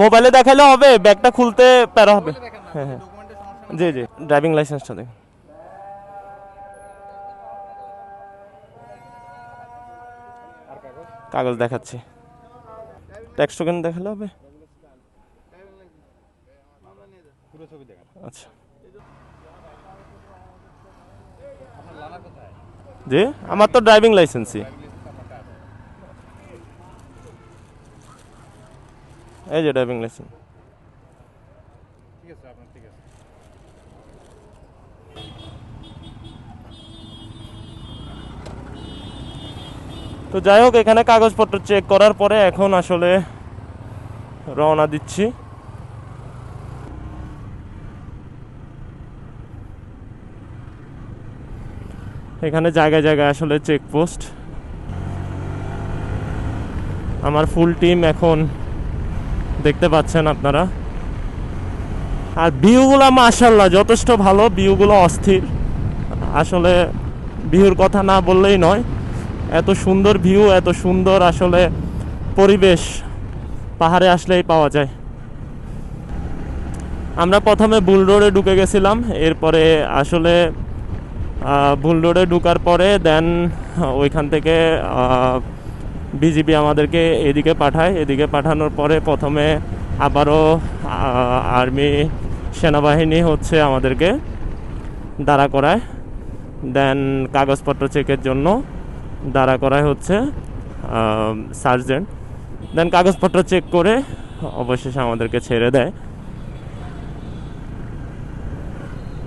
মোবাইলে দেখালে হবে, ব্যাগটা খুলতে প্যারা হবে। হ্যাঁ হ্যাঁ। জি জি। ড্রাইভিং লাইসেন্সটা দেখুন। কাগজ দেখাচ্ছি। ট্যাক্স টোকেন দেখালে হবে? আচ্ছা। জি? আমার তো ড্রাইভিং লাইসেন্সই। এই যে ড্রাইভিং লাইসেন্স তো যাই হোক এখানে কাগজপত্র চেক করার পরে এখন আসলে রওনা দিচ্ছি। এখানে জায়গায় জায়গায় আসলে চেকপোস্ট আমার ফুল টিম এখন দেখতে পাচ্ছেন আপনারা। আর ভিউগুলো মাশাল্লাহ যথেষ্ট ভালো ভিউগুলো অস্থির। আসলে ভিউর কথা না বললেই নয়, এত সুন্দর ভিউ, এত সুন্দর আসলে পরিবেশ পাহাড়ে আসলেই পাওয়া যায়। আমরা প্রথমে বুল রোডে ঢুকে গেছিলাম, এরপরে আসলে বুল রোডে ঢুকার পরে দেন ওইখান থেকে বিজিবি আমাদেরকে এদিকে পাঠায়। এদিকে পাঠানোর পরে প্রথমে আবারও আর্মি সেনাবাহিনী হচ্ছে আমাদেরকে দাঁড়া করায়। দেন কাগজপত্র চেকের জন্য দাঁড়া করায় হচ্ছে সার্জেন্ট। দেন কাগজপত্র চেক করে অবশেষে আমাদেরকে ছেড়ে দেয়।